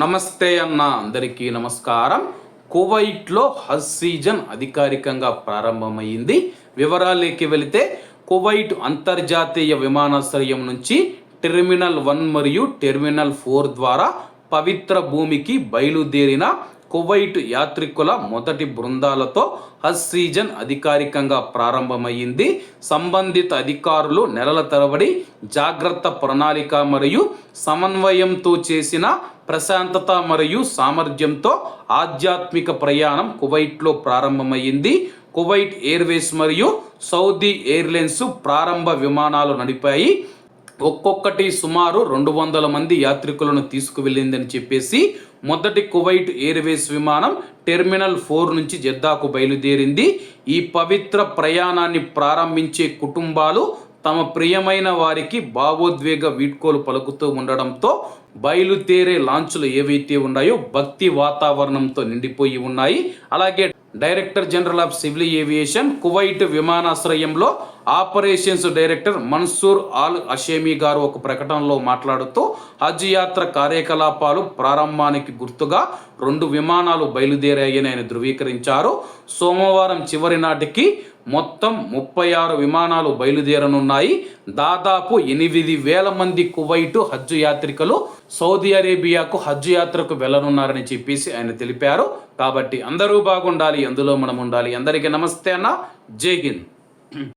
నమస్తే అన్న అందరికీ నమస్కారం. కువైట్లో హజ్ సీజన్ అధికారికంగా ప్రారంభమైంది. వివరాలకి వెళితే కువైట్ అంతర్జాతీయ విమానాశ్రయం నుంచి టెర్మినల్ వన్ మరియు టెర్మినల్ ఫోర్ ద్వారా పవిత్ర భూమికి బయలుదేరిన కువైట్ యాత్రికుల మొదటి బృందాలతో హజ్ సీజన్ అధికారికంగా ప్రారంభమైంది సంబంధిత అధికారులు నెలల తరబడి జాగ్రత్త ప్రణాళిక మరియు సమన్వయంతో చేసిన ప్రశాంతత మరియు సామర్థ్యంతో ఆధ్యాత్మిక ప్రయాణం కువైట్లో ప్రారంభమైంది కువైట్ ఎయిర్వేస్ మరియు సౌదీ ఎయిర్లైన్స్ ప్రారంభ విమానాలు నడిపాయి. ఒక్కొక్కటి సుమారు రెండు వందల మంది యాత్రికులను తీసుకువెళ్ళిందని చెప్పేసి మొదటి కువైట్ ఎయిర్వేస్ విమానం టెర్మినల్ ఫోర్ నుంచి జెద్దాకు బయలుదేరింది. ఈ పవిత్ర ప్రయాణాన్ని ప్రారంభించే కుటుంబాలు తమ ప్రియమైన వారికి భావోద్వేగ వీడ్కోలు పలుకుతూ ఉండడంతో బయలుదేరే లాంచ్లు ఏవైతే ఉన్నాయో భక్తి వాతావరణంతో నిండిపోయి ఉన్నాయి. అలాగే director general of civil aviation Kuwait విమానాశ్రయంలో operations director Mansour Al Ashemi గారు ఒక ప్రకటనలో మాట్లాడుతూ హజ్ యాత్ర కార్యకలాపాలు ప్రారంభానికి గుర్తుగా రెండు విమానాలు బయలుదేరాయని ఆయన ధృవీకరించారు. సోమవారం చివరి నాటికి మొత్తం ముప్పై ఆరు విమానాలు బయలుదేరనున్నాయి. దాదాపు ఎనిమిది వేల మంది కువైటు హజ్జు యాత్రికులు సౌదీ అరేబియాకు హజ్జు యాత్రకు వెళ్ళనున్నారని చెప్పేసి ఆయన తెలిపారు. కాబట్టి అందరూ బాగుండాలి అందులో మనం ఉండాలి అందరికీ నమస్తే అన్న. జై హింద్.